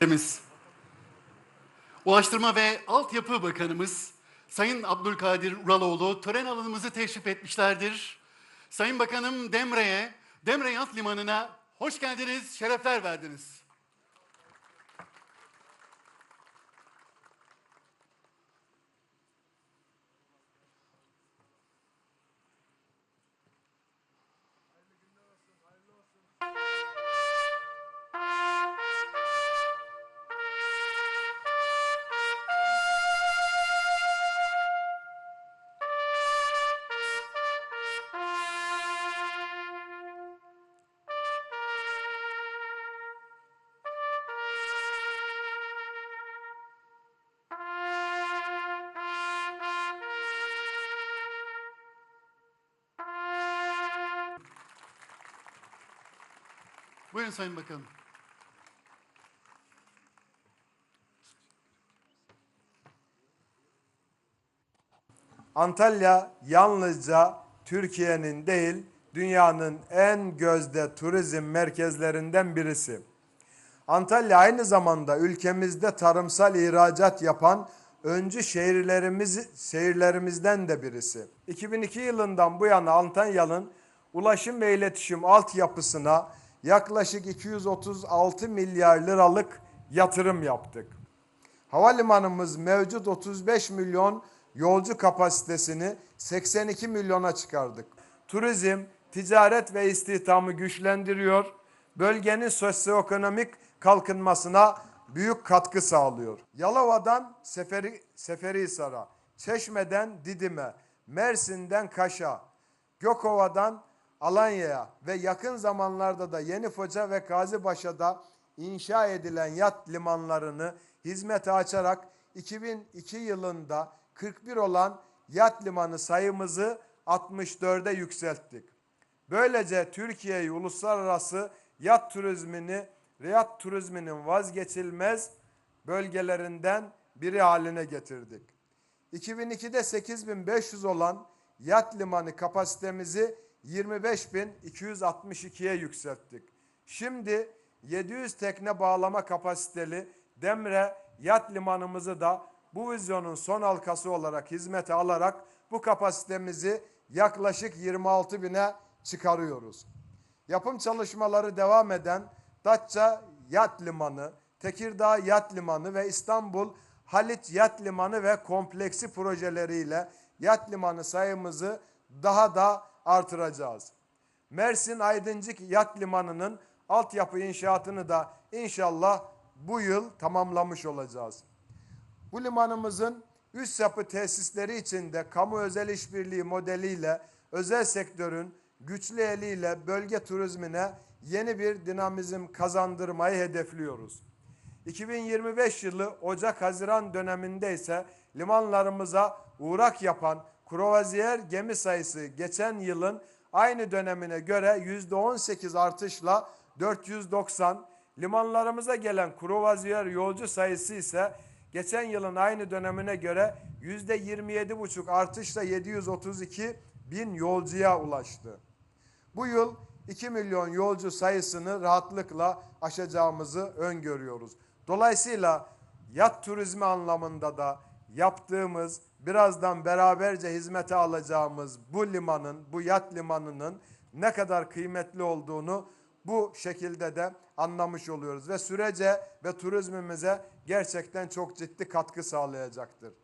Temiz. Ulaştırma ve Altyapı Bakanımız Sayın Abdülkadir Uraloğlu tören alanımızı teşrif etmişlerdir. Sayın Bakanım Demre'ye, Demre Yat Limanı'na hoş geldiniz, şerefler verdiniz. Buyurun Sayın Bakanım. Antalya yalnızca Türkiye'nin değil, dünyanın en gözde turizm merkezlerinden birisi. Antalya aynı zamanda ülkemizde tarımsal ihracat yapan öncü şehirlerimiz, şehirlerimizden de birisi. 2002 yılından bu yana Antalya'nın ulaşım ve iletişim altyapısına yaklaşık 236 milyar liralık yatırım yaptık. Havalimanımız mevcut 35 milyon yolcu kapasitesini 82 milyona çıkardık. Turizm, ticaret ve istihdamı güçlendiriyor, bölgenin sosyoekonomik kalkınmasına büyük katkı sağlıyor. Yalova'dan Seferi, Seferihisar'a, Çeşme'den Didim'e, Mersin'den Kaş'a, Gökova'dan Alanya'ya ve yakın zamanlarda da Yenifoça ve Gazipaşa'da inşa edilen yat limanlarını hizmete açarak 2002 yılında 41 olan yat limanı sayımızı 64'e yükselttik. Böylece Türkiye'yi uluslararası yat turizmini, yat turizminin vazgeçilmez bölgelerinden biri haline getirdik. 2002'de 8500 olan yat limanı kapasitemizi 25.262'ye yükselttik. Şimdi 700 tekne bağlama kapasiteli Demre yat limanımızı da bu vizyonun son halkası olarak hizmete alarak bu kapasitemizi yaklaşık 26 bine çıkarıyoruz. Yapım çalışmaları devam eden Datça Yat Limanı, Tekirdağ Yat Limanı ve İstanbul Haliç Yat Limanı ve kompleksi projeleriyle yat limanı sayımızı daha da artıracağız. Mersin Aydıncık Yat Limanı'nın altyapı inşaatını da inşallah bu yıl tamamlamış olacağız. Bu limanımızın üst yapı tesisleri içinde kamu özel işbirliği modeliyle özel sektörün güçlü eliyle bölge turizmine yeni bir dinamizm kazandırmayı hedefliyoruz. 2025 yılı Ocak-Haziran döneminde ise limanlarımıza uğrak yapan kruvaziyer gemi sayısı geçen yılın aynı dönemine göre %18 artışla 490, limanlarımıza gelen kruvaziyer yolcu sayısı ise geçen yılın aynı dönemine göre %27,5 artışla 732 bin yolcuya ulaştı. Bu yıl 2 milyon yolcu sayısını rahatlıkla aşacağımızı öngörüyoruz. Dolayısıyla yat turizmi anlamında da yaptığımız, birazdan beraberce hizmete alacağımız bu limanın, bu yat limanının ne kadar kıymetli olduğunu bu şekilde de anlamış oluyoruz ve sürece ve turizmimize gerçekten çok ciddi katkı sağlayacaktır.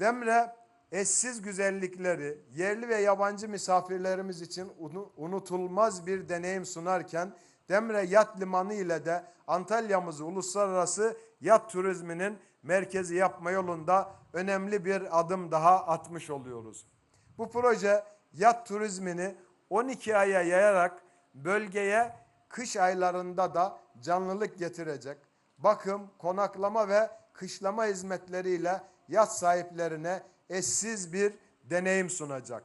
Demre eşsiz güzellikleri yerli ve yabancı misafirlerimiz için unu- unutulmaz bir deneyim sunarken Demre Yat Limanı ile de Antalya'mızı uluslararası yat turizminin merkezi yapma yolunda önemli bir adım daha atmış oluyoruz. Bu proje yat turizmini 12 aya yayarak bölgeye kış aylarında da canlılık getirecek. Bakım, konaklama ve kışlama hizmetleriyle yat sahiplerine eşsiz bir deneyim sunacak.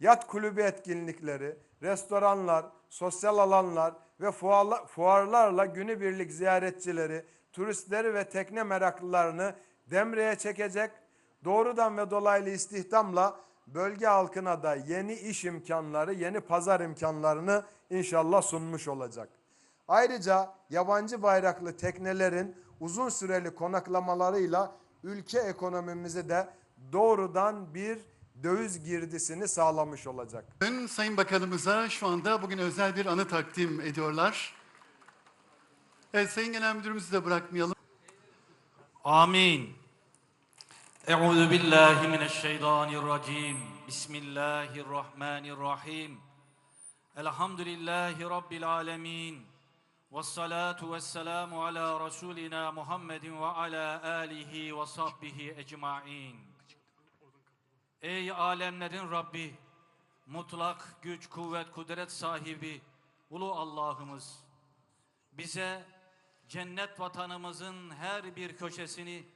Yat kulübü etkinlikleri, restoranlar, sosyal alanlar ve fuarla- fuarlarla günübirlik ziyaretçileri, turistleri ve tekne meraklılarını Demre'ye çekecek. Doğrudan ve dolaylı istihdamla bölge halkına da yeni iş imkanları, yeni pazar imkanlarını inşallah sunmuş olacak. Ayrıca yabancı bayraklı teknelerin uzun süreli konaklamalarıyla ülke ekonomimize de doğrudan bir döviz girdisini sağlamış olacak. Dün Sayın Bakanımıza şu anda bugün özel bir anı takdim ediyorlar. Evet Sayın Genel Müdürümüzü de bırakmayalım. Amin. Euzu billahi mineşşeytanirracim. Bismillahirrahmanirrahim. Elhamdülillahi rabbil alamin. Ves salatu ves selamu ala rasulina Muhammedin ve ala alihi ve sahbihi ecmaîn. Ey alemlerin Rabbi, mutlak güç, kuvvet, kudret sahibi, ulu Allah'ımız, bize cennet vatanımızın her bir köşesini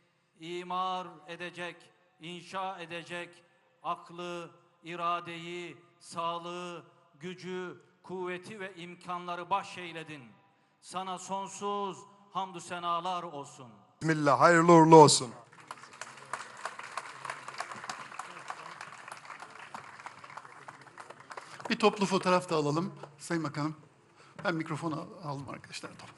imar edecek, inşa edecek aklı, iradeyi, sağlığı, gücü, kuvveti ve imkanları bahşeyledin. Sana sonsuz hamdü senalar olsun. Bismillah, hayırlı uğurlu olsun. Bir toplu fotoğraf da alalım Sayın Bakanım. Ben mikrofonu al- aldım arkadaşlar. Tamam.